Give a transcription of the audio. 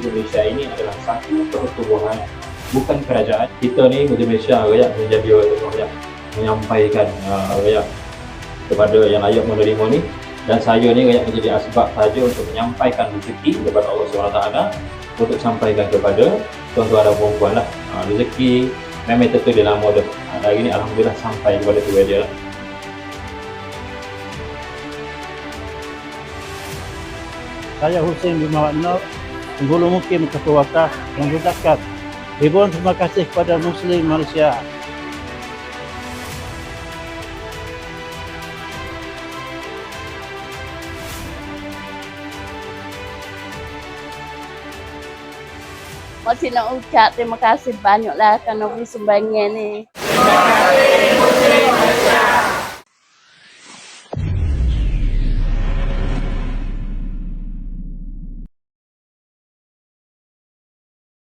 Indonesia ini adalah satu pertubuhan bukan kerajaan. Kita ni Malaysia rakyat menjadi rakyat menyampaikan uh, rakyat kepada yang layak menerima ni. Dan saya ni rakyat menjadi asbab saja untuk menyampaikan rezeki daripada Allah SWT untuk sampaikan kepada tuan-tuan dan puan-puan lah. Uh, rezeki memang tentu dia lama dah hari ni Alhamdulillah sampai kepada tu dia lah Saya Hussein bin Nur, Penggulu Mukim Ketua Wakaf mengucapkan ribuan terima kasih kepada Muslim Malaysia. Masih nak ucap terima kasih banyaklah kerana beri sumbangan ni.